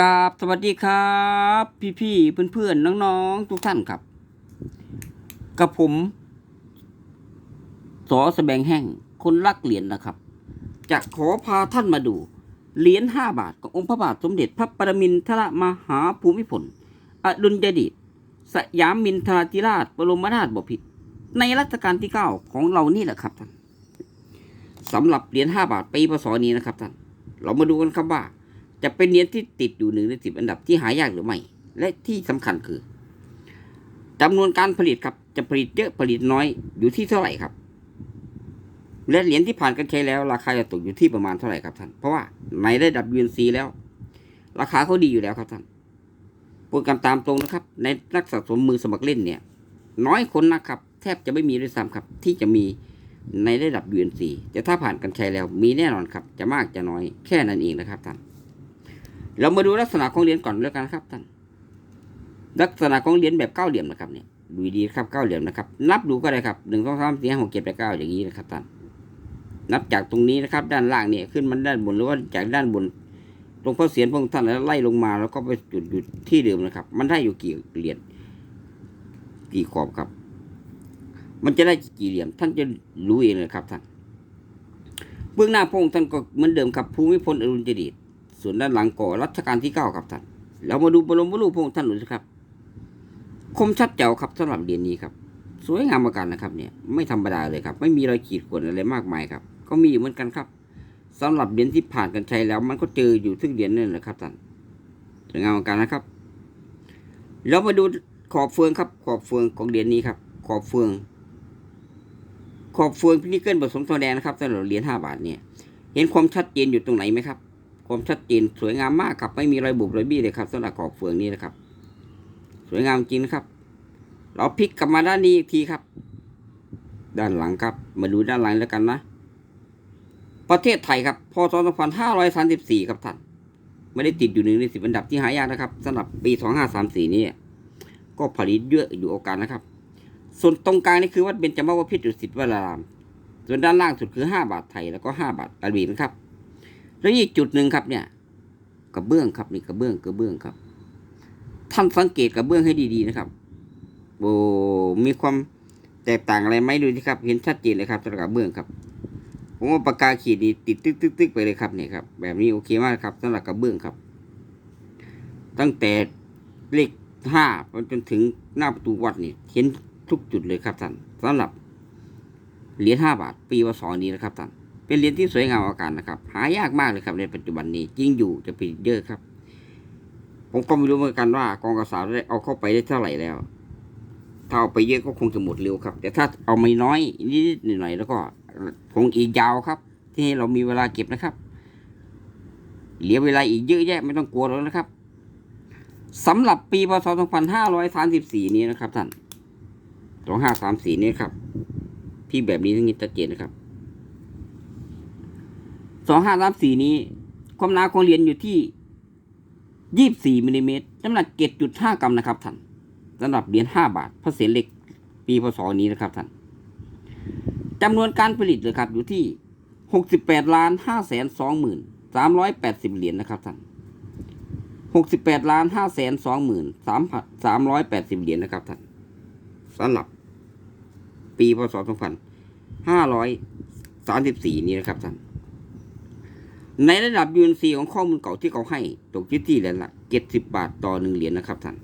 กราบสวัสดีครับ พี่ๆเพื่อนๆน้องๆทุกท่านครับ กับผมสอแสบงแห้งคนรักเหรียญนะครับ จะขอพาท่านมาดู เหรียญห้าบาทขององค์พระบาทสมเด็จพระปรมินทรมหาภูมิพลอดุลยเดชสยามมินทราธิราชบรมนาถบพิตรในรัชกาลที่เก้าของเรานี่แหละครับท่านสำหรับเหรียญห้าบาทปีพศนี้นะครับท่านเรามาดูกันครับว่า จะเป็นเหรียญที่ติดอยู่หนึ่งในสิบอันดับที่หายากหรือไม่ และที่สำคัญคือจำนวนการผลิตครับจะผลิตเยอะผลิตน้อยอยู่ที่เท่าไหร่ครับ และเหรียญที่ผ่านการใช้แล้ว ราคาจะตกอยู่ที่ประมาณเท่าไหร่ครับท่าน เพราะว่าในระดับ UNC แล้ว ราคาเขาดีอยู่แล้วครับท่านพูดกันตามตรงนะครับ ในนักสะสมมือสมัครเล่นเนี่ย น้อยคนนะครับ แทบจะไม่มีด้วยซ้ำครับ ที่จะมีในระดับ UNC แต่ถ้าผ่านการใช้แล้วมีแน่นอนครับ จะมากจะน้อยแค่นั้นเองนะครับท่าน เรามาดูลักษณะของเหรียญก่อนแล้วกันครับท่าน ลักษณะของเหรียญแบบเก้าเหลี่ยมนะครับเนี่ยดูดีครับเก้าเหลี่ยมนะครับ นับดูก็ได้ครับหนึ่งสองสามสี่ห้าหกเจ็ดแปดเก้าอย่างนี้นะครับท่าน นับจากตรงนี้นะครับ ด้านล่างเนี่ยขึ้นมันด้านบนหรือว่าจากด้านบนตรงพระเศียรพระองค์ท่านแล้วไล่ลงมาแล้วก็ไปจุดอยู่ที่เดิมนะครับ มันได้อยู่กี่เหรียญกี่ขอบครับ มันจะได้กี่เหลี่ยมท่านจะรู้เองเลยครับท่านเบื้องหน้าพระองค์ท่านก็เหมือนเดิมครับภูมิพลอดุลยเดช ส่วนด้านหลังก่อรัชกาลที่เก้าครับท่านเรามาดูบรมรูปพระองค์ท่านหน่อยสิครับ คมชัดเจ๋วครับสำหรับเหรียญนี้ครับ สวยงามประการนะครับเนี่ยไม่ธรรมดาเลยครับ ไม่มีรอยขีดข่วนอะไรมากมายครับ ก็มีอยู่เหมือนกันครับสำหรับเหรียญที่ผ่านกันใช้แล้ว มันก็เจออยู่ทุกเหรียญนั่นแหละครับท่านสวยงามประการนะครับเรามาดูขอบเฟืองครับ ขอบเฟืองของเหรียญนี้ครับ ขอบเฟือง ขอบเฟืองพินิเกิลผสมทองแดงนะครับสำหรับเหรียญห้าบาทเนี่ย เห็นความชัดเจนอยู่ตรงไหนไหมครับ ความชัดเจนสวยงามมากครับ ไม่มีรอยบุบรอยบี้เลยครับสำหรับขอบเฟืองนี้นะครับ สวยงามจริงนะครับ เราพลิกกลับมาด้านนี้อีกทีครับ ด้านหลังครับ มาดูด้านหลังแล้วกันนะ ประเทศไทยครับพศ2534ครับท่านไม่ได้ติดอยู่หนึ่งในสิบอันดับที่หายากนะครับสำหรับปี 2534 นี้ก็ผลิตเยอะอยู่โอกาสนะครับ ส่วนตรงกลางนี่คือวัดเบญจมบพิตรดุสิตวราราม ส่วนด้านล่างสุดคือ 5 บาทไทยแล้วก็ 5 บาทอารีนะครับ แล้วอีกจุดหนึ่งครับเนี่ยกระเบื้องครับนี่กระเบื้องกระเบื้องครับท่านสังเกตกระเบื้องให้ดีๆนะครับโอ้มีความแตกต่างอะไรไหมดูสิครับ เห็นชัดเจนเลยครับสำหรับกระเบื้องครับ ผมว่าปากกาขีดนี่ติดตึกตึกตึกไปเลยครับเนี่ยครับ แบบนี้โอเคมากครับสำหรับกระเบื้องครับ ตั้งแต่เลขห้าจนถึงหน้าประตูวัดนี่เห็นทุกจุดเลยครับท่านสำหรับเหรียญห้าบาท ปีวศนี้นะครับท่าน เป็นเหรียญที่สวยงามอาการนะครับ หายากมากเลยครับในปัจจุบันนี้จริงอยู่จะผลิตเยอะครับ ผมก็ไม่รู้เหมือนกันว่ากองกระสาได้เอาเข้าไปได้เท่าไหร่แล้วถ้าเอาไปเยอะก็คงจะหมดเร็วครับ แต่ถ้าเอาไม่น้อยนิดหน่อยแล้วก็คงอีกยาวครับ ที่ให้เรามีเวลาเก็บนะครับเหลือเวลาอีกเยอะแยะไม่ต้องกลัวแล้วนะครับสำหรับปีพศ 2534 นี้นะครับท่าน 2534 นี้ครับที่แบบนี้ทั้งนี้ชัดเจนนะครับ สองห้าสามสี่นี้ ความหนาของเหรียญอยู่ที่ยี่สิบสี่มิลลิเมตรน้ำหนักเจ็ดจุดห้ากรัมนะครับท่านสำหรับเหรียญห้าบาทพระเศษเหล็ก ปีพศนี้นะครับท่านจำนวนการผลิตเลยครับ อยู่ที่หกสิบแปดล้านห้าแสนสองหมื่นสามร้อยแปดสิบเหรียญนะครับท่านหกสิบแปดล้านห้าแสนสองหมื่นสามพันสามร้อยแปดสิบเหรียญนะครับท่านสำหรับปีพศสองพันห้าร้อยสามสิบสี่นี้นะครับท่าน ในระดับ UNC ของข้อมูลเก่าที่เขาให้ตกที่ที่เหรียญละ70บาทต่อหนึ่งเหรียญนะครับท่าน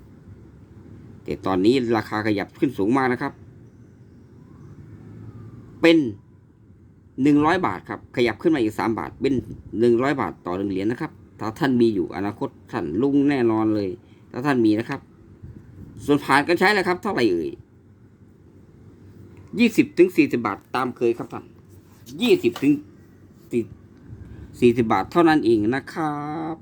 แต่ตอนนี้ราคาขยับขึ้นสูงมากนะครับ เป็น100บาทครับ ขยับขึ้นมาอีก3บาท เป็น100บาทต่อหนึ่งเหรียญนะครับ ถ้าท่านมีอยู่อนาคตท่านลุ่งแน่นอนเลย ถ้าท่านมีนะครับ ส่วนผ่านกันใช้แล้วครับ เท่าไหร่เอ่ยยี่สิบถึงสี่สิบาทตามเคยครับท่านยี่สิบถึง สี่สิบาทเท่านั้นเองนะครับ